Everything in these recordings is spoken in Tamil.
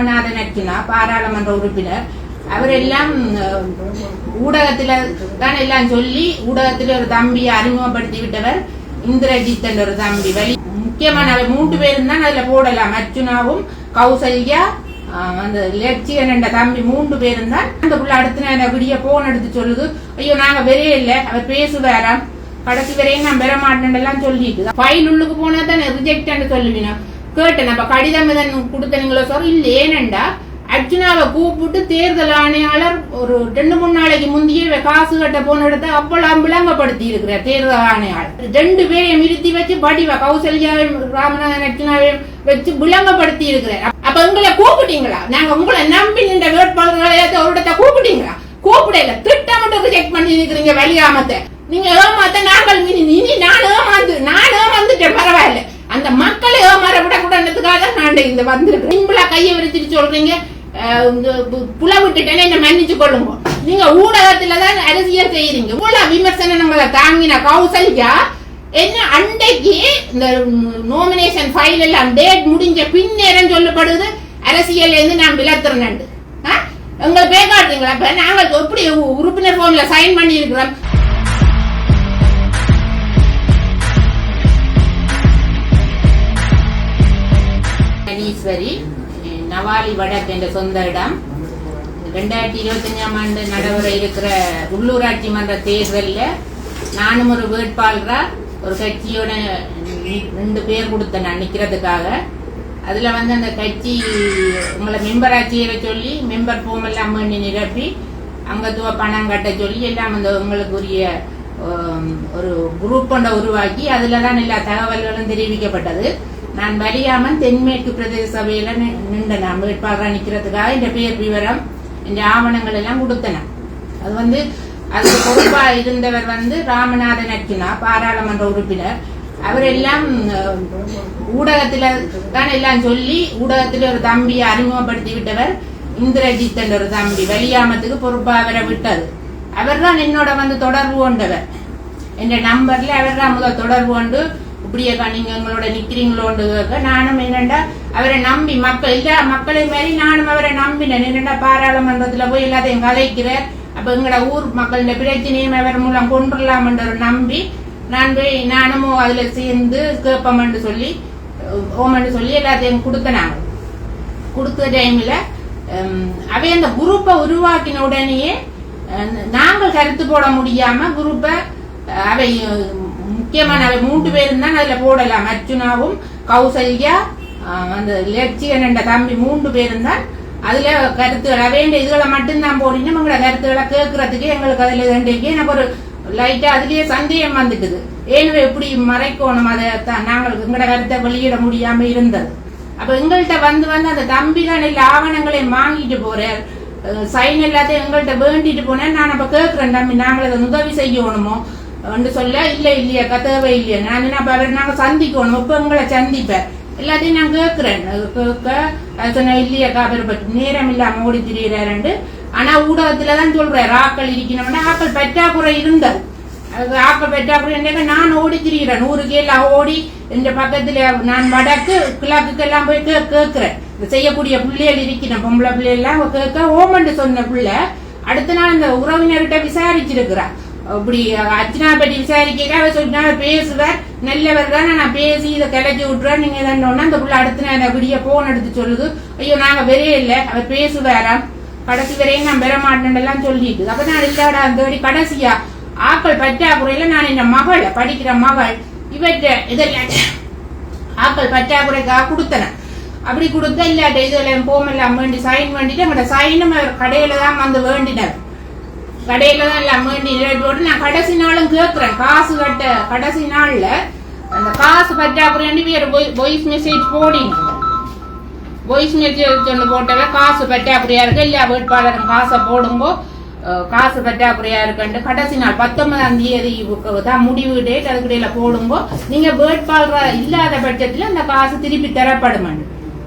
ராமநாதன் அர்ச்சுனா பாராளுமன்ற உறுப்பினர். அவரெல்லாம் எல்லாம் ஊடகத்துல தான் எல்லாம் சொல்லி ஊடகத்துல ஒரு தம்பியை அறிமுகப்படுத்தி விட்டவர் இந்திரஜித் என்ற ஒரு தம்பி. வழி முக்கியமான மூன்று பேரும் தான் அதுல போடலாம். அர்ச்சுனாவும் கௌசல்யா அந்த லட்சியன் என்ற தம்பி மூன்று பேரும் தான். அந்த புள்ள அடுத்த நான் விடிய போன் எடுத்து சொல்லுது ஐயோ நாங்க வெறிய இல்லை. அவர் பேசுவாராம். கடைசி வரையும் நான் பெற மாட்டேன் சொல்லிட்டு. ஃபைல் உள்ளுக்கு போனா தான் ரிஜெக்ட் சொல்லுவீங்க கேட்டேன். அப்ப கடிதம் எதன் கொடுத்தனீங்களோ சார் இல்ல ஏனண்டா? அர்ஜுனாவை கூப்பிட்டு தேர்தல் ஆணையாளர் ஒரு ரெண்டு மூணு நாளைக்கு முந்தையே காசு கட்ட போன இடத்த அவ்வளவு விளங்கப்படுத்தி இருக்கிறார் தேர்தல் ஆணையாளர். ரெண்டு பேரையும் நிறுத்தி வச்சு படிவா கௌசல்யாவையும் ராமநாதன் அர்ஜுனாவையும் வச்சு விளங்கப்படுத்தி இருக்கிறார். அப்ப உங்களை கூப்பிட்டீங்களா? நாங்க உங்களை நம்பி நின்ற வேட்பாளர்களை ஒரு இடத்த கூப்பிட்டீங்களா? கூப்பிடல. திட்டமிட்டு ரிஜெக்ட் பண்ணி இருக்கிறீங்க வெளியாமத்தை நீங்க ஏமாத்த நாங்கள் இனி இனி நான் ஏமாந்து நான் ஏமாந்துட்டேன் பரவாயில்ல. அந்த மக்களை ஏமாற விடக்கூடாதுக்காக நான் இந்த வந்திருக்கேன் சிம்பிளா கையை விரிச்சிட்டு சொல்றீங்க. இந்த பு- புல விட்டுட்டேன்னு என்ன மன்னிச்சு கொள்ளுங்க. நீங்க ஊடகத்துல தான் அரசியல் செய்யறீங்க இவ்வளவு விமர்சனங்களை தாங்கின கௌசல்யா என்ன அண்டைக்கு இந்த நோமினேஷன் ஃபைல் எல்லாம் டேட் முடிஞ்ச பின்னேரம் சொல்லப்படுது. அரசியல் இருந்து நான் விளத்துறேன் எங்களை பேக்காட்டுறீங்களா? இப்ப நாங்கள் எப்படி உறுப்பினர் போன்ல சைன் பண்ணி இருக்கிறோம் ஈஸ்வரி நவாலி வடக் என்ற சொந்த இடம். ரெண்டாயிரத்தி இருபத்தஞ்சாம் ஆண்டு நடைபெற இருக்கிற உள்ளூராட்சி மன்ற தேர்தலில் நானும் ஒரு வேட்பாளராக ஒரு கட்சியோட ரெண்டு பேர் கொடுத்தேன் நான் நிற்கிறதுக்காக அதில் வந்து அந்த கட்சி உங்களை மெம்பர் சொல்லி மெம்பர் ஃபோம் எல்லாம் பண்ணி நிரப்பி அங்கத்துவ பணம் கட்ட சொல்லி எல்லாம் அந்த உங்களுக்கு உரிய ஒரு குரூப் ஒன்றை உருவாக்கி அதில் தான் எல்லா தகவல்களும் தெரிவிக்கப்பட்டது. நான் வலியாமன் தென்மேற்கு பிரதேச சபையில நி- நின்ற நான் வேட்பாளராக நிக்கிறதுக்காக இந்த பேர் விவரம் இந்த ஆவணங்கள் எல்லாம் கொடுத்தன அது வந்து அதுக்கு பொறுப்பா இருந்தவர் வந்து ராமநாதன் அர்ச்சுனா பாராளுமன்ற உறுப்பினர் அவர் எல்லாம் ஊடகத்துல தான் எல்லாம் சொல்லி ஊடகத்துல ஒரு தம்பியை அறிமுகப்படுத்தி விட்டவர் இந்திரஜித் ஒரு தம்பி வெளியாமத்துக்கு பொறுப்பா அவரை விட்டது அவர் தான் என்னோட வந்து தொடர்பு கொண்டவர் என்ற நம்பர்ல அவர் தான் முதல் தொடர்பு கொண்டு இப்படியேக்கா நீங்க எங்களோட நிக்கிறீங்களோண்டு நானும் என்னண்டா அவரை நம்பி மக்கள் இல்ல மக்களை மாதிரி நானும் அவரை நம்பினேன் என்னண்டா பாராளுமன்றத்துல போய் எல்லாத்தையும் கதைக்கிறார் அப்ப எங்களோட ஊர் மக்களோட பிரச்சனையும் அவர் மூலம் கொண்டுடலாம்ன்ற நம்பி நான் போய் நானும் அதுல சேர்ந்து கேட்போம்னு சொல்லி ஓமன்னு சொல்லி எல்லாத்தையும் கொடுத்தனாங்க கொடுத்த டைம்ல அவை அந்த குரூப்பை உருவாக்கின உடனேயே நாங்கள் கருத்து போட முடியாம குரூப்பை அவை முக்கியமான மூன்று பேரும் தான் அதுல போடலாம். அர்ஜுனாவும் கௌசல்யா அந்த லட்சியன் என்ற தம்பி மூன்று பேரும் தான் அதுல கருத்துக்கள் வேண்டிய இதுகளை மட்டும்தான் போடணும் எங்களோட கருத்துக்களை கேட்கறதுக்கு எங்களுக்கு அதுல வேண்டிய எனக்கு ஒரு லைட்டா அதுலயே சந்தேகம் வந்துட்டுது ஏன்னு எப்படி மறைக்கணும்? அதை தான் நாங்கள் எங்களோட கருத்தை வெளியிட முடியாம இருந்தது. அப்ப எங்கள்கிட்ட வந்து வந்து அந்த தம்பி தான் எல்லா ஆவணங்களையும் வாங்கிட்டு போறார். சைன் எல்லாத்தையும் எங்கள்கிட்ட வேண்டிட்டு போனேன். நான் அப்ப கேட்கிறேன் தம்பி நாங்கள் அதை உதவி செய்யணுமோ? ஒன்று சொல்ல இல்லை இல்லையா தேவை இல்லையா நான் என்ன அவர் நாங்கள் சந்திக்கணும்? இப்போ உங்களை சந்திப்பேன் எல்லாத்தையும் நான் கேட்குறேன் கேட்க அது சொன்ன இல்லையாக்கா அவர் பற்றி நேரம் இல்லாமல் ஓடி திரியிறாரு ஆனால் ஊடகத்தில் தான் சொல்கிறேன் ஆக்கள் இருக்கணும்னா ஆக்கள் பற்றாக்குறை இருந்தது. அது ஆக்கள் பற்றாக்குறை என்ன நான் ஓடி திரிகிறேன் நூறு கேள் ஓடி இந்த பக்கத்தில் நான் வடக்கு கிழக்குக்கெல்லாம் போய் கே கேட்குறேன் இந்த செய்யக்கூடிய பிள்ளைகள் இருக்கிறேன் பொம்பளை பிள்ளைகள்லாம் கேட்க ஓமண்டு சொன்ன பிள்ளை அடுத்த நாள் இந்த உறவினர்கிட்ட விசாரிச்சிருக்கிறான். அப்படி அர்ச்சனா பற்றி விசாரிக்க அவர் சொல்லினா பேசுவார் நல்லவர் தான் நான் பேசி இதை கிளச்சி விட்டுறேன் நீங்க என்னன்னா அந்த புள்ள அடுத்த நேரம் விடிய போன் எடுத்து சொல்லுது. ஐயோ நாங்க வெறே இல்லை அவர் பேசுவாராம். கடைசி வரையும் நான் பெற மாட்டேன்லாம் சொல்லிட்டு. அப்ப நான் இல்லாடா தேடி கடைசியா. ஆக்கள் பற்றாக்குறையில நான் என் மகள் படிக்கிற மகள். இவற்ற இதெல்லாம் ஆக்கள் பற்றாக்குறைக்காக கொடுத்தனேன் அப்படி கொடுத்தா இல்லாட்ட இதெல்லாம் போமெல்லாம் வேண்டி சைன் வேண்டிட்டு அவங்களோட சைனும் கடையில தான் வந்து வேண்டினார். கடையில தான் எல்லாம் வேண்டி ரேட் போட்டு நான் கடைசி நாளும் கேட்குறேன் காசு கட்ட கடைசி நாள்ல அந்த காசு பற்றாக்குறையாண்டி வேற வாய்ஸ் மெசேஜ் போடிங்க. வாய்ஸ் மெசேஜ் ஒன்று போட்டவ காசு பற்றாக்குறையா இருக்கு. இல்லையா வேட்பாளரும் காசை போடும்போ காசு பற்றாக்குறையா இருக்குன்ட்டு கடைசி நாள் பத்தொன்பதாம் தேதி தான் முடிவு டேட் அதுக்கிடையில போடும்போ நீங்க வேட்பாளராக இல்லாத பட்சத்தில் அந்த காசு திருப்பி தரப்படுமான்னு.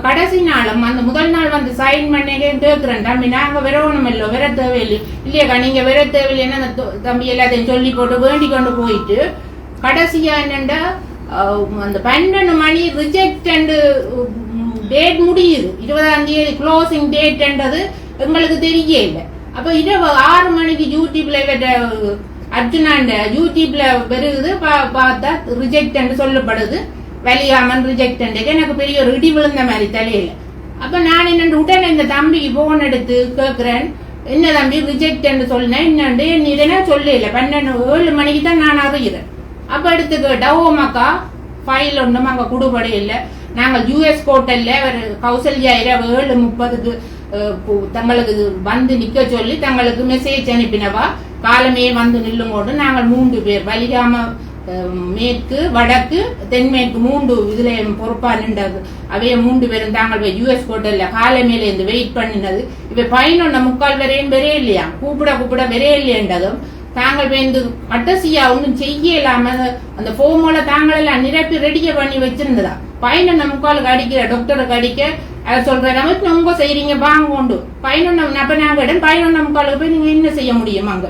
கடைசி நாளும் அந்த முதல் நாள் வந்து சைன் பண்ணி கேட்கிறேன் தம்பி நாங்க விரவணும் இல்லை விர தேவையில்லை இல்லையாக்கா நீங்க விர தேவையில்லைன்னு அந்த தம்பி எல்லாத்தையும் சொல்லி போட்டு வேண்டி கொண்டு போயிட்டு கடைசியா என்னண்டா அந்த பன்னெண்டு மணி ரிஜெக்ட் அண்டு டேட் முடியுது. இருபதாம் தேதி க்ளோசிங் டேட்ன்றது எங்களுக்கு தெரிய இல்லை அப்ப இரவு ஆறு மணிக்கு யூடியூப்ல அர்ஜுனாண்ட யூடியூப்ல வருகுது பா- பார்த்தா ரிஜெக்ட் சொல்லப்படுது. வலியாமன் ரிஜெக்ட் எனக்கு பெரிய ஒரு இடி விழுந்த மாதிரி தலையில அப்ப நான் என்ன உடனே இந்த தம்பி போன் எடுத்து கேட்குறேன் என்ன தம்பி ரிஜெக்ட் சொன்னேன் என்னண்டு நீ இதனா சொல்லல பன்னெண்டு ஏழு மணிக்கு தான் நான் அறிகிறேன் அப்ப எடுத்து கேட்டா ஓமாக்கா ஃபைல் ஒன்றும் அங்கே குடுபடி இல்லை நாங்கள் யூஎஸ் ஹோட்டலில் ஒரு கௌசல்யா இரவு ஏழு முப்பதுக்கு தங்களுக்கு வந்து நிக்க சொல்லி தங்களுக்கு மெசேஜ் அனுப்பினவா காலமே வந்து நில்லுங்கோடு நாங்கள் மூன்று பேர் வலிகாம மேற்கு வடக்கு தென்மேற்கு மூன்று இதுல பொறுப்பா நின்றது. அவைய மூன்று பேரும் தாங்கள் யூஎஸ் ஹோட்டல்ல காலை மேலே இருந்து வெயிட் பண்ணினது. இப்ப பதினொன்னு முக்கால் வரையும் வரே இல்லையா கூப்பிட கூப்பிட வரே இல்லையன்றதும் தாங்கள் வந்து கட்டசியா ஒன்றும் செய்ய இல்லாம அந்த ஃபோமோல தாங்கள் எல்லாம் நிரப்பி ரெடிய பண்ணி வச்சிருந்ததா? பதினொன்னு முக்காலுக்கு அடிக்கிற டாக்டருக்கு அடிக்க அதை சொல்ற நமக்கு உங்க செய்யறீங்க வாங்க கொண்டு. பதினொன்னு நப்ப நாங்க இடம் பதினொன்னு முக்காலுக்கு போய் நீங்க என்ன செய்ய முடியும் அங்க?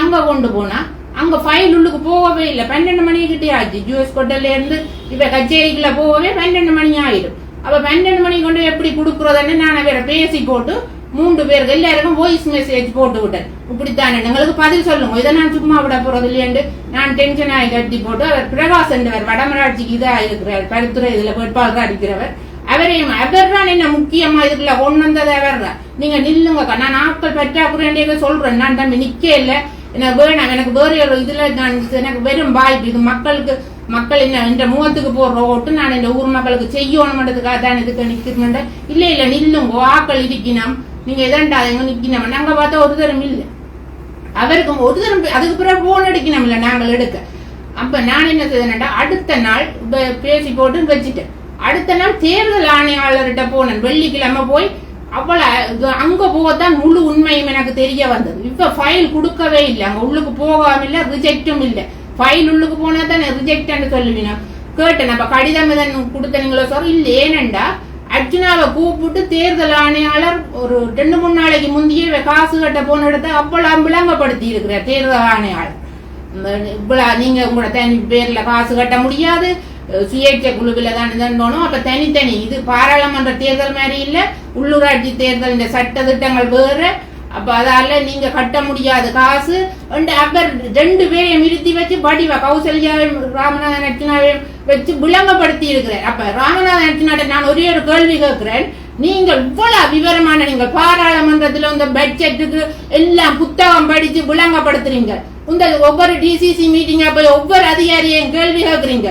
அங்க கொண்டு போனா? அங்க ஃபைல் உள்ளுக்கு போகவே இல்லை. பன்னெண்டு மணி கிட்டே ஆச்சு. ஜூஎஸ் கொட்டல்ல இருந்து இப்ப கச்சேரிக்குள்ள போகவே பன்னெண்டு மணி ஆயிடும். அப்ப பன்னெண்டு மணி கொண்டு எப்படி கொடுக்குறதுன்னு நான் வேற பேசி போட்டு மூன்று பேருக்கு எல்லாருக்கும் வாய்ஸ் மெசேஜ் போட்டு விட்டேன். இப்படித்தானே? எங்களுக்கு பதில் சொல்லுங்க. இதை நான் சும்மா விட போறது இல்லையண்டு நான் டென்ஷன் ஆகி கட்டி போட்டு அவர் பிரகாஷ் என்றவர் வடமராட்சிக்கு இதா இருக்கிறார். பருத்துறை இதுல வேட்பாளராக இருக்கிறவர். அவரையும் அவர் தான் என்ன முக்கியமா இதுக்குள்ள கொண்டு வந்தது? அவர் தான் நீங்க நில்லுங்க நான் ஆட்கள் பற்றாக்குறேன் சொல்றேன். நான் தம்பி நிக்க இல்லை. எனக்கு வேணாம் எனக்கு வேற ஒரு இதுல நான் எனக்கு வெறும் வாய்ப்பு. இது மக்களுக்கு மக்கள் என்ன இந்த முகத்துக்கு போடுற ஓட்டு நான் இந்த ஊர் மக்களுக்கு செய்யணும்ன்றதுக்காக தான் இதுக்கு நிக்கிறேன் இல்ல இல்ல நில்லுங்க ஆக்கள் இருக்கணும் நீங்க எதண்டாதீங்க நிக்கணும்? நாங்க பார்த்தா ஒரு தரம் இல்ல. அவருக்கு ஒரு தரம் அதுக்கு பிறகு போன் அடிக்கணும் இல்ல நாங்கள் எடுக்க. அப்ப நான் என்ன செய்தேன்டா அடுத்த நாள் பேசி போட்டு வச்சுட்டேன். அடுத்த நாள் தேர்தல் ஆணையாளர்கிட்ட போனேன். வெள்ளிக்கிழமை போய் அவளை அங்க போகத்தான் முழு உண்மையும் எனக்கு தெரிய வந்தது. இப்ப ஃபைல் கொடுக்கவே இல்லை. அங்க உள்ளுக்கு போகாம இல்ல ரிஜெக்டும் இல்ல. ஃபைல் உள்ளுக்கு போனா தானே ரிஜெக்ட் சொல்லுவீங்க கேட்டேன். அப்ப கடிதம் இதன் கொடுத்தனீங்களோ சார் இல்ல ஏனண்டா அர்ஜுனாவை கூப்பிட்டு தேர்தல் ஆணையாளர் ஒரு ரெண்டு மூணு நாளைக்கு முந்தையே காசு கட்ட போன இடத்த அவ்வளவு விளங்கப்படுத்தி இருக்கிறார் தேர்தல் ஆணையாளர். இவ்வளவு நீங்க உங்களோட தனி பேர்ல காசு கட்ட முடியாது. சுயேட்சை குழுவில் தான் இருந்தோம் அப்ப தனித்தனி இது பாராளுமன்ற தேர்தல் மாதிரி இல்ல உள்ளூராட்சி தேர்தல் இந்த சட்ட திட்டங்கள் வேற. அப்ப அதால நீங்க கட்ட முடியாத காசு. ரெண்டு அவர் ரெண்டு பேரையும் நிறுத்தி வச்சு படிவா கௌசல்யாவையும் ராமநாதன் அர்ச்சனாவையும் வச்சு விளம்பப்படுத்தி இருக்கிறேன் அப்ப ராமநாதன் அர்ச்சனாட்ட நான் ஒரே ஒரு கேள்வி கேட்கிறேன். நீங்கள் இவ்வளவு விவரமான நீங்கள் பாராளுமன்றத்தில் இந்த பட்ஜெட்டுக்கு எல்லாம் புத்தகம் படிச்சு விளங்கப்படுத்துறீங்க. இந்த ஒவ்வொரு டிசிசி மீட்டிங்கா போய் ஒவ்வொரு அதிகாரியையும் கேள்வி கேட்குறீங்க.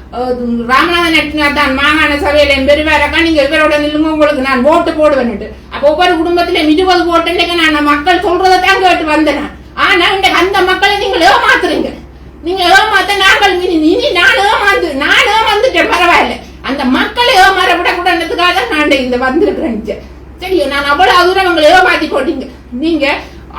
ராமநாதன் நட்டினா தான் மாகாண சபையில பெருவாரக்கா நீங்க இவரோட நில்லுங்க உங்களுக்கு நான் ஓட்டு போடுவேன்ட்டு அப்ப ஒவ்வொரு குடும்பத்திலும் இருபது ஓட்டுன்னு நான் மக்கள் சொல்றதை தான் கேட்டு வந்தேன் ஆனா இன்றைக்கு அந்த மக்களை நீங்கள் ஏமாத்துறீங்க. நீங்க ஏமாத்த நாங்கள் இனி இனி நான் ஏமாந்து நான் ஏமாந்துட்டேன் பரவாயில்ல. அந்த மக்களை ஏமாற விடக்கூடாதுக்காக தான் நான் இந்த வந்திருக்கிறேன் சரி நான் அவ்வளவு தூரம் உங்களை ஏமாத்தி போட்டீங்க. நீங்க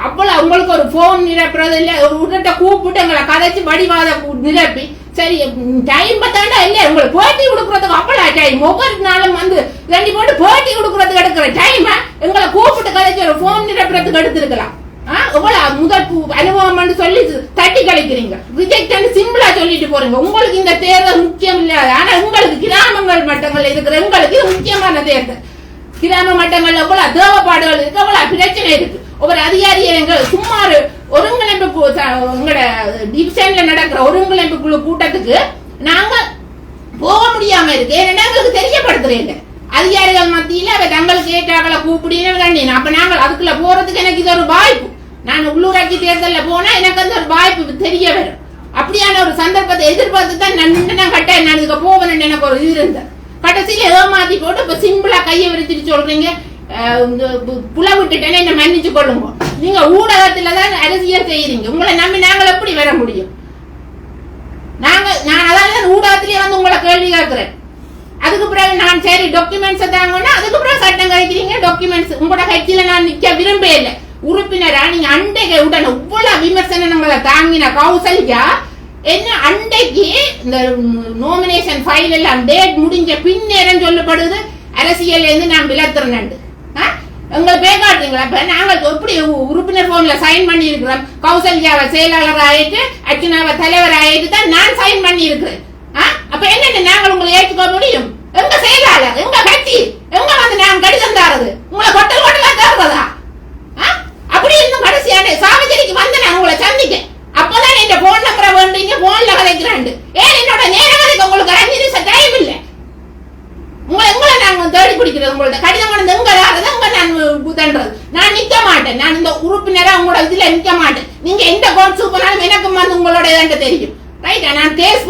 அவ்வளவு உங்களுக்கு ஒரு போன் நிரப்புறது இல்ல ஒரு கூப்பிட்டு எங்களை கதைச்சு வடிவாத நிரப்பி சரி டைம் பத்தாண்டா இல்லையா? உங்களுக்கு போட்டி கொடுக்கறதுக்கு அவ்வளவு டைம் ஒவ்வொரு நாளும் வந்து ரெண்டு போட்டு போட்டி கொடுக்கறதுக்கு எடுக்கிற டைம் எங்களை கூப்பிட்டு கழிச்சு ஒரு போன் நிரப்புறதுக்கு எடுத்துருக்கலாம். ஆ, எவ்வளவு முதல் பு- அனுபவம்னு சொல்லி தட்டி கழிக்கிறீங்க. ரிஜெக்ட் சிம்பிளா சொல்லிட்டு போறீங்க. உங்களுக்கு இந்த தேர்தல் முக்கியம் இல்லையா ஆனா உங்களுக்கு கிராமங்கள் மட்டங்கள் இருக்கிற உங்களுக்கு இது முக்கியமான தேர்தல். கிராம மட்டங்கள்ல எவ்வளவு தேவைப்பாடுகள் இருக்கு எவ்வளவு பிரச்சனை இருக்கு. ஒவ்வொரு அதிகாரியை எங்கள் சுமார் ஒருங்கிணைப்பு ச- டிவிஷன்ல நடக்கிற ஒருங்கிணைப்பு குழு கூட்டத்துக்கு நாங்க போக முடியாம இருக்கு. ஏன்னா எங்களுக்கு தெரியப்படுத்துறீங்க. அதிகாரிகள் மத்தியில அவ தங்களுக்கு ஏற்றாக்களை கூப்பிடுன்னு அப்ப நாங்கள் அதுக்குள்ள போறதுக்கு எனக்கு இது ஒரு வாய்ப்பு. நான் உள்ளூராட்சி தேர்தலில் போனா எனக்கு அந்த ஒரு வாய்ப்பு தெரிய வரும். அப்படியான ஒரு சந்தர்ப்பத்தை எதிர்பார்த்து தான் நான் நின்று நான் நான் இதுக்கு போவேன் எனக்கு ஒரு இது இருந்தேன் கடைசியில் ஏதோ மாத்தி போட்டு இப்ப சிம்பிளா கையை விரிச்சிட்டு சொல்றீங்க. இந்த பு- புல விட்டுட்டேன்னு என்ன மன்னிச்சு கொள்ளுங்க. நீங்க ஊடகத்துல தான் அரசியல் செய்யறீங்க உங்களை நம்பி நாங்கள் எப்படி வர முடியும்? நாங்க நான் அதான் ஊடகத்திலேயே வந்து உங்களை கேள்வி கேட்கிறேன். அதுக்கு பிறகு நான் சரி டாக்குமெண்ட்ஸ் தாங்கன்னா அதுக்கு பிறகு சட்டம் கழிக்கிறீங்க டாக்குமெண்ட்ஸ் உங்களோட கட்சியில நான் நிக்க விரும்பவே இல்லை. உறுப்பினரா நீங்க அண்டைக்கு உடனே இவ்வளவு விமர்சனங்களை தாங்கின கௌசல்யா என்ன அண்டைக்கு இந்த நோமினேஷன் ஃபைல் எல்லாம் டேட் முடிஞ்ச பின்னேரம் சொல்லப்படுது. அரசியல் இருந்து நான் விளத்துறேன் எங்களை பேக்காட்டுங்களா இப்போ நாங்கள் எப்படி உ- உறுப்பினர் ஃபோனில் சைன் பண்ணி இருக்கிறோம் கௌசல்யாவை செயலாளர் ஆயிட்டு அர்ச்சனாவை தலைவர் ஆயிட்டு தான் நான் சைன் பண்ணி இருக்கிறேன் ஆ? அப்ப என்னென்ன நாங்கள் உங்களை ஏற்றுக்க முடியும்? எங்க செயலாளர் எங்க கட்சி எங்க வந்து நாங்க கடிதம் தாரது உங்களை கொட்டல் கொட்டலா தருவதா ஆ? அப்படி இன்னும் கடைசியான சாவச்சேரிக்கு வந்து நான் உங்களை சந்திக்க அப்பதான் என் போன் நம்பரை வேண்டீங்க போன்ல கதைக்கிறாண்டு ஏன் என்னோட நேரம் கதைக்க உங்களுக்கு அஞ்சு நிமிஷம் டைம் இல்லை? உங்களை உங்களை நாங்க தேடி பிடிக்கிறது உங்களோட கடிதம் கொண்டு எங்க வராது உங்க நான் தண்டது நான் நிக்க மாட்டேன் நான் இந்த உறுப்பினரா உங்களோட இதுல நிக்க மாட்டேன் நீங்க எந்த கோட் சூப்பராலும் எனக்கு வந்து உங்களோட இதாண்ட தெரியும் ரைட்டா நான் கேஸ்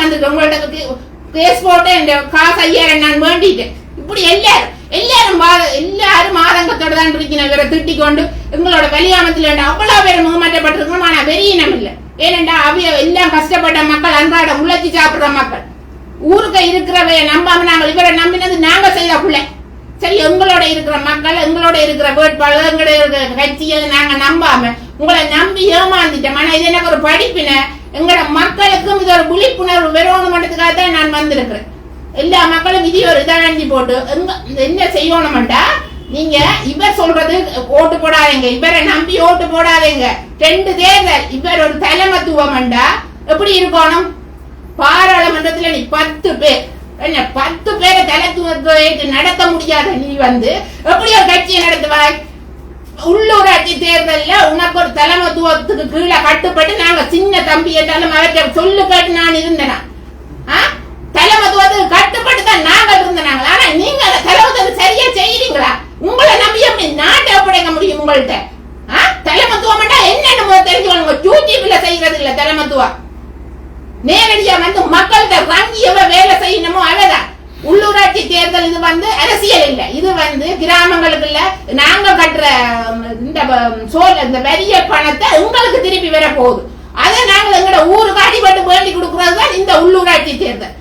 போட்டுட்டு வந்திருக்கேன் உங்கள்ட்ட கேஸ் போட்டு இந்த காசு ஐயாயிரம் நான் வேண்டிட்டேன் இப்படி எல்லாரும் எல்லாரும் வா- எல்லாரும் ஆதங்கத்தோட தான் இருக்கணும் இவரை திட்டிக் கொண்டு எங்களோட வெளியாமத்தில் அவ்வளவு பேர் முகமாற்றப்பட்டிருக்கணும் ஆனா வெறியினம் இல்லை. ஏனென்றா அவைய எல்லாம் கஷ்டப்பட்ட மக்கள் அன்றாட உழைச்சி சாப்பிடுற மக்கள். ஊருக்கு இருக்கிறவைய நம்பாம நாங்கள் இவரை நம்பினது நாங்க செய்த பிள்ளை. சரி எங்களோட இருக்கிற மக்கள் எங்களோட இருக்கிற வேட்பாளர் எங்களோட இருக்கிற கட்சியை நாங்க நம்பாம உங்களை நம்பி ஏமாந்துட்டோம். ஆனா இது எனக்கு ஒரு படிப்பின. எங்களோட மக்களுக்கும் இது ஒரு விழிப்புணர்வு வெறுவணும் மட்டத்துக்காக தான் நான் வந்திருக்கிறேன். எல்லா மக்களும் இது ஒரு இதாண்டி போட்டு எங்க என்ன செய்யணும்டா? நீங்க இவர் சொல்றது ஓட்டு போடாதீங்க இவரை நம்பி ஓட்டு போடாதீங்க. ரெண்டு தேர்தல் இவர் ஒரு தலைமத்துவம்டா. எப்படி இருக்கணும்? பாராளுமன்றத்துல நீ பத்து பேர். என்ன பத்து பேரை தலைத்துவத்தை நடத்த முடியாத நீ வந்து எப்படி ஒரு கட்சியை நடத்துவாய்? உள்ளூராட்சி தேர்தல்ல உனக்கு ஒரு தலைமத்துவத்துக்கு கீழே கட்டுப்பட்டு நாங்க சின்ன தம்பி என்றாலும் அவற்றை சொல்லு கேட்டு நான் இருந்தேனா? ஆ? தலைமத்துவத்துக்கு கட்டுப்பட்டு தான் நாங்க இருந்தனாங்க. ஆனா நீங்க அந்த தலைமத்துவத்தை சரியா செய்யறீங்களா? உங்களை நம்பி எப்படி நாட்டை ஒப்படைக்க முடியும் உங்கள்கிட்ட ஆ? தலைமத்துவம் என்னன்னு முதல்ல தெரிஞ்சுக்கோங்க யூடியூப்ல செய்யறது இல்ல தலைமத்துவம். நேரடியா வந்து மக்கள்கிட்ட வங்கியவ எவ்வளவு வேலை செய்யணுமோ அவதான் உள்ளூராட்சி தேர்தல் இது வந்து அரசியல் இல்ல. இது வந்து கிராமங்களுக்கு இல்ல. நாங்க கட்டுற இந்த சோல் இந்த வரிய பணத்தை உங்களுக்கு திருப்பி வர போகுது. அதை நாங்கள் எங்களோட ஊருக்கு அடிபட்டு வேண்டி கொடுக்கறது தான் இந்த உள்ளூராட்சி தேர்தல்.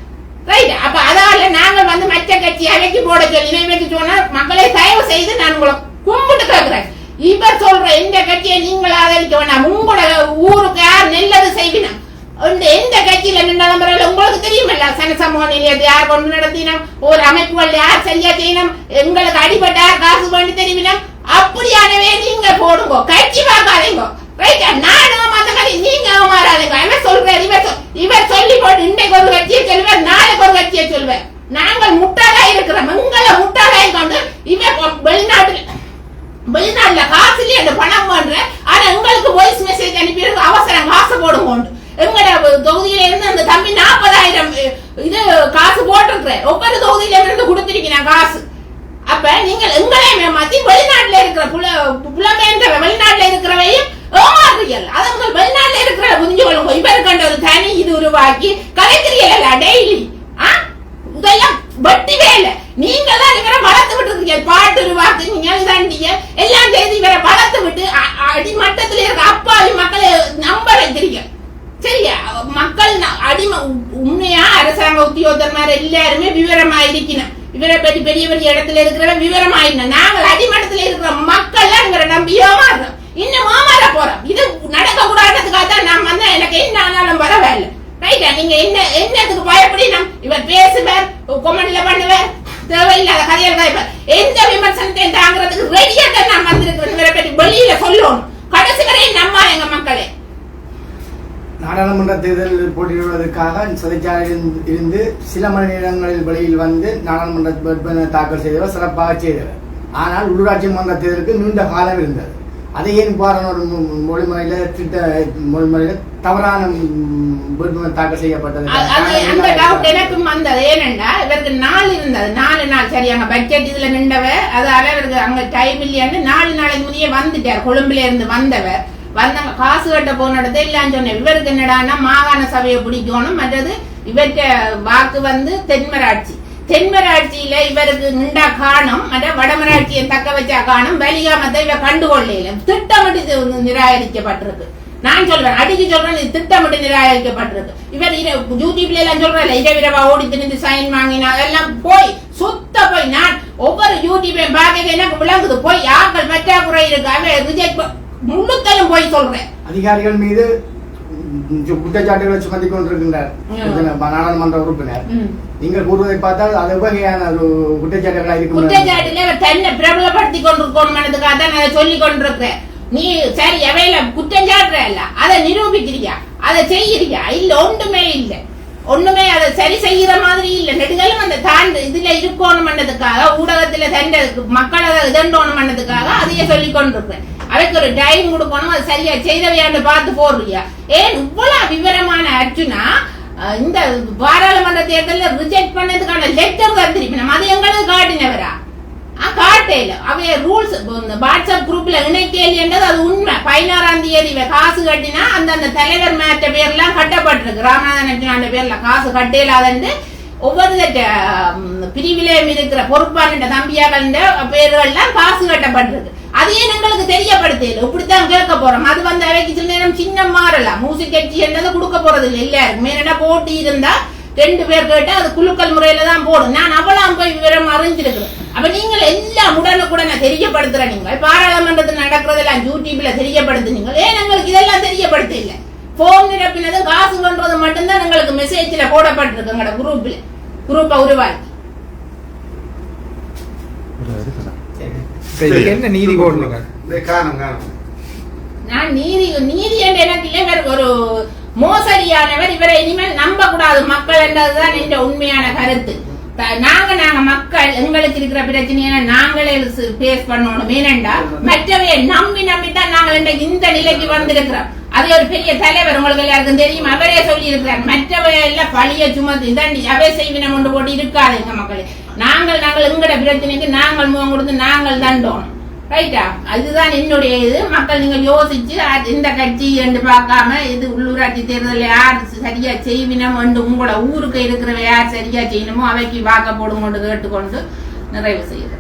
ரைட் அப்ப அதால நாங்கள் வந்து மற்ற கட்சி அழைச்சி போட சொல்லி நினைவேற்றி சொன்னா மக்களை தயவு செய்து நான் உங்களை கும்பிட்டு கேட்கிறேன் இவர் சொல்ற இந்த கட்சியை நீங்கள் ஆதரிக்க வேணாம். உங்களோட ஊருக்கு யார் நல்லது செய்வினா எந்த கட்சியில நின்றாலும் பரவாயில்ல உங்களுக்கு தெரியுமல்ல சனசமூக நிலையத்தை யார் கொண்டு நடத்தினோம் ஒரு அமைப்புகள் யார் சரியா செய்யணும் எங்களுக்கு அடிபட்ட யார் காசு பண்ணி தெரிவினம் அப்படியானவே நீங்க போடுங்க கட்சி பார்க்காதீங்க ரைட்டா நானும் அந்த மாதிரி நீங்க மாறாதீங்க என்ன சொல்றாரு இவர் இவர் சொல்லி போட்டு இன்றைக்கு ஒரு கட்சியை சொல்லுவேன் நாளைக்கு ஒரு கட்சியை சொல்லுவேன் நாங்கள் முட்டாளா இருக்கிறோம் எங்களை முட்டாளாய் கொண்டு இவர் வெளிநாட்டுல வெளிநாட்டுல காசுலயே அந்த பணம் பண்ற ஆனா உங்களுக்கு வாய்ஸ் மெசேஜ் அனுப்பி அவசரம் காசு போடுங்க எங்கட தொகுதியில இருந்து அந்த தம்பி நாற்பதாயிரம் இது காசு போட்டிருக்கிறேன் ஒவ்வொரு தொகுதியில இருந்து கொடுத்திருக்கிறேன் காசு. அப்ப நீங்கள் எங்களை ஏமாத்தி வெளிநாட்டுல இருக்கிற புல புலமேன்ற வெளிநாட்டுல இருக்கிறவையும் ஏமாறுறீர்கள் அதை உங்கள் வெளிநாட்டுல இருக்கிற புரிஞ்சு கொள்ளுங்க கண்ட ஒரு தனி இது உருவாக்கி கலைக்கிறீர்கள் டெய்லி ஆ இதெல்லாம் வெட்டி வேலை. நீங்க தான் இவரை வளர்த்து விட்டு இருக்கீங்க பாட்டு உருவாக்குறீங்க இதாண்டீங்க எல்லாம் செய்து இவரை வளர்த்து விட்டு அடிமட்டத்தில் இருக்க அப்பாவி மக்களை நம்ப வைக்கிறீங்க மக்கள் அடிமை அடிம உண்மையா அரசாங்க உத்தியோகத்தர் எல்லாருமே விவரமா இருக்கணும் இவரை பெரிய பெரிய பெரிய இடத்துல இருக்கிற விவரமா இருக்கணும் நாங்கள் அடிமட்டத்துல இருக்கிற மக்கள் இவரை நம்பி ஏமாறுறோம். இன்னும் ஏமாற போறோம். இது நடக்க கூடாததுக்காக தான் நான் வந்தேன். எனக்கு என்ன ஆனாலும் பரவாயில்ல. ரைட்டா நீங்க என்ன என்னத்துக்கு பயப்படினம்? இவர் பேசுவார் கொமெண்ட்ல பண்ணுவார் தேவையில்லாத கதைகள் கதைப்பார் எந்த விமர்சனத்தையும் தாங்கிறதுக்கு ரெடியா தான் நான் வந்திருக்கிறேன். இவரை பற்றி வெளியில சொல்லணும் கடைசி வரையும் நம்ம எங்க மக்களே. நாடாளுமன்ற தேர்தலில் போட்டியிடுவதற்காக சிறைச்சாலையில் இருந்து சில மணி நேரங்களில் வெளியில் வந்து நாடாளுமன்ற வேட்புமனு தாக்கல் செய்தவர் சிறப்பாக செய்தவர். ஆனால் உள்ளூராட்சி மன்ற தேர்தலுக்கு நீண்ட காலம் இருந்தது. அதை ஏன் பாருங்க ஒரு மொழிமுறையில திட்ட மொழிமுறையில தவறான ம், வேட்புமனு தாக்கல் செய்யப்பட்டது? அந்த டவுட் எனக்கும் வந்தது. ஏனென்றா இவருக்கு நாள் இருந்தது. நாலு நாள். சரி அங்க பட்ஜெட் இதுல நின்றவர். அதால இவருக்கு அங்க டைம் இல்லையான்னு நாலு நாளைக்கு முன்னே வந்துட்டார். கொழும்புல இருந்து வந்தவர். வந்தாங்க காசு கட்ட போன இல்லைன்னு சொன்னேன். இவருக்கு என்னடான்னா மாகாண சபையை பிடிக்கணும். மற்றது இவற்ற வாக்கு வந்து தென்மராட்சி. தென்மராட்சியில இவருக்கு நின்றா காணும். மற்ற வடமராட்சியை தக்க வச்சா காணும். வலிகாமத்தை இவ கண்டுகொள்ளையில திட்டமிட்டு இது நிராகரிக்கப்பட்டிருக்கு. நான் சொல்றேன் அடிக்க சொல்றேன் இது திட்டமிட்டு நிராகரிக்கப்பட்டிருக்கு. இவர் யூடியூப்ல எல்லாம் சொல்றேன் இரவிரவா ஓடி திணிந்து சைன் வாங்கினா அதெல்லாம் போய் சுத்த போய். நான் ஒவ்வொரு யூடியூபையும் பார்க்கவே எனக்கு விளங்குது. போய் ஆக்கள் பற்றாக்குறை இருக்கு. விஜய் ரிஜெக்ட் முழுக்கையும் போய் சொல்றேன். அதிகாரிகள் மீது குற்றச்சாட்டுகளை சுமத்தி கொண்டிருக்கின்றார். நாடாளுமன்ற உறுப்பினர். நீங்கள் கூறுவதை பார்த்தால் அது வகையான ஒரு குற்றச்சாட்டுகளாக இருக்கும் குற்றச்சாட்டுல தன்னை பிரபலப்படுத்தி கொண்டிருக்கணும்ன்றதுக்காக தான் நான் சொல்லி கொண்டிருக்கிறேன். நீ சரி அவையில குற்றம் சாட்டுற இல்ல அதை நிரூபிக்கிறியா? அதை செய்யறியா? இல்ல ஒன்றுமே இல்ல. ஒண்ணுமே அதை சரி செய்யற மாதிரி இல்ல. நெடுகளும் அந்த தாண்டு இதுல இருக்கணும் பண்ணதுக்காக ஊடகத்துல தண்ட மக்களை இதண்டோணும் பண்ணதுக்காக அதையே சொல்லி கொண்டிருக்கிறேன். அதுக்கு ஒரு டைம் கொடுக்கணும் அது சரியா செய்தவையான்னு பார்த்து போடுறியா. ஏன் இவ்வளவு விவரமான அர்ஜுனா இந்த பாராளுமன்ற தேர்தலில் ரிஜெக்ட் பண்ணதுக்கான லெட்டர் தந்திருப்பினோம் அது எங்களுக்கு காட்டினவரா? ஆ, காட்டையில அவைய ரூல்ஸ் இந்த வாட்ஸ்அப் குரூப்ல இணைக்கேலின்றது அது உண்மை. பதினாறாம் தேதி காசு கட்டினா அந்த அந்த தலைவர் மேட்ட பேர்லாம் கட்டப்பட்டிருக்கு. ராமநாதன் அந்த பேர்ல காசு கட்டலாதன்னு ஒவ்வொரு பிரிவிலையும் இருக்கிற பொறுப்பாளர் தம்பியாக்கள் பேர்கள்லாம் காசு கட்டப்பட்டிருக்கு. அதையே எங்களுக்கு தெரியப்படுத்தல? இப்படித்தான் கேட்க போறோம். அது வந்து அவைக்கு சில நேரம் சின்ன மாறலாம் மூசி கட்சி என்றதை கொடுக்க போறது இல்லை எல்லாருக்கும். மேலடா போட்டி இருந்தா ரெண்டு பேர் கேட்டா அது குலுக்கல் முறையில தான் போடும். நான் அவ்வளவு போய் விவரம் அறிஞ்சிருக்கிறேன். அப்ப நீங்கள் எல்லாம் உடனுக்குடனே தெரியப்படுத்துற நீங்கள். பாராளுமன்றத்தில் நடக்கிறதெல்லாம் யூடியூப்ல தெரியப்படுத்துனீங்க. ஏன் எங்களுக்கு இதெல்லாம் தெரியப்படுத்த இல்லை போன் நிரப்பினது காசு பண்றது மட்டும்தான் எங்களுக்கு மெசேஜ்ல போடப்பட்டிருக்கு எங்களோட குரூப்ல குரூப்பை உருவாக்கி இப்ப இதுக்கு என்ன நீதி காணும் நான் நீதி நீதி என்று எனக்கு இல்லை இவர் ஒரு மோசடியானவர். இவரை இனிமேல் நம்ப கூடாது மக்கள் என்றதுதான் என்ற உண்மையான கருத்து. நாங்க நாங்க மக்கள் எங்களுக்கு இருக்கிற பிரச்சனையை நாங்களே பேஸ் பண்ணணும். ஏனென்றா மற்றவையை நம்பி நம்பி தான் நாங்கள் இந்த நிலைக்கு வந்திருக்கிறோம். அது ஒரு பெரிய தலைவர். உங்களுக்கு எல்லாருக்கும் தெரியும். அவரே சொல்லி இருக்கிறார் மற்றவை எல்லாம் பழிய சுமத்து இதான் அவை செய்வினம் கொண்டு போட்டு இருக்காது எங்க மக்களே. நாங்கள் நாங்கள் எங்கட பிரச்சனைக்கு நாங்கள் முகம் கொடுத்து நாங்கள் தண்டோணும் ரைட்டா அதுதான் என்னுடைய இது. மக்கள் நீங்கள் யோசிச்சு இந்த கட்சி என்று பார்க்காம இது உள்ளூராட்சி தேர்தலில் யார் சரியா செய்வினம் என்று உங்களோட ஊருக்கு இருக்கிறவ யார் சரியா செய்யணுமோ அவைக்கு வாக்க போடுங்கொண்டு கேட்டுக்கொண்டு நிறைவு செய்யுது